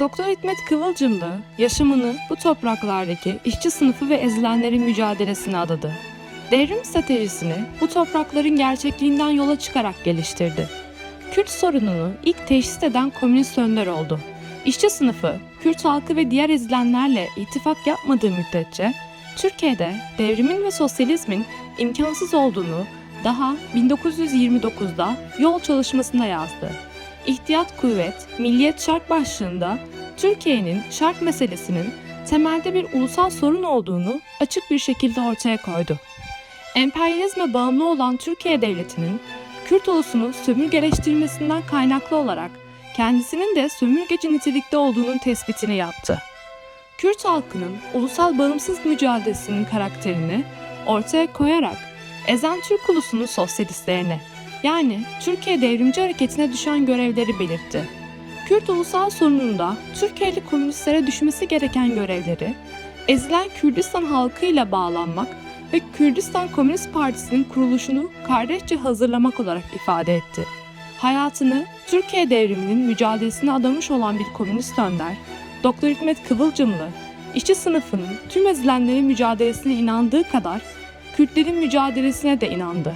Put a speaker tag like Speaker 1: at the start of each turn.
Speaker 1: Doktor Hikmet Kıvılcımlı yaşamını bu topraklardaki işçi sınıfı ve ezilenlerin mücadelesine adadı. Devrim stratejisini bu toprakların gerçekliğinden yola çıkarak geliştirdi. Kürt sorununu ilk teşhis eden komünist önder oldu. İşçi sınıfı, Kürt halkı ve diğer ezilenlerle ittifak yapmadığı müddetçe Türkiye'de devrimin ve sosyalizmin imkansız olduğunu daha 1929'da yol çalışmasında yazdı. İhtiyat Kuvvet, Milliyet Şark başlığında Türkiye'nin şark meselesinin temelde bir ulusal sorun olduğunu açık bir şekilde ortaya koydu. Emperyalizme bağımlı olan Türkiye Devleti'nin Kürt ulusunu sömürgeleştirmesinden kaynaklı olarak kendisinin de sömürgeci nitelikte olduğunun tespitini yaptı. Kürt halkının ulusal bağımsız mücadelesinin karakterini ortaya koyarak ezen Türk ulusunu sosyalistlerine yani Türkiye Devrimci Hareketi'ne düşen görevleri belirtti. Kürt ulusal sorununda Türkiye'li komünistlere düşmesi gereken görevleri, ezilen Kürdistan halkıyla bağlanmak ve Kürdistan Komünist Partisi'nin kuruluşunu kardeşçe hazırlamak olarak ifade etti. Hayatını Türkiye devriminin mücadelesine adamış olan bir komünist önder, Doktor Hikmet Kıvılcımlı, işçi sınıfının tüm ezilenlerin mücadelesine inandığı kadar Kürtlerin mücadelesine de inandı.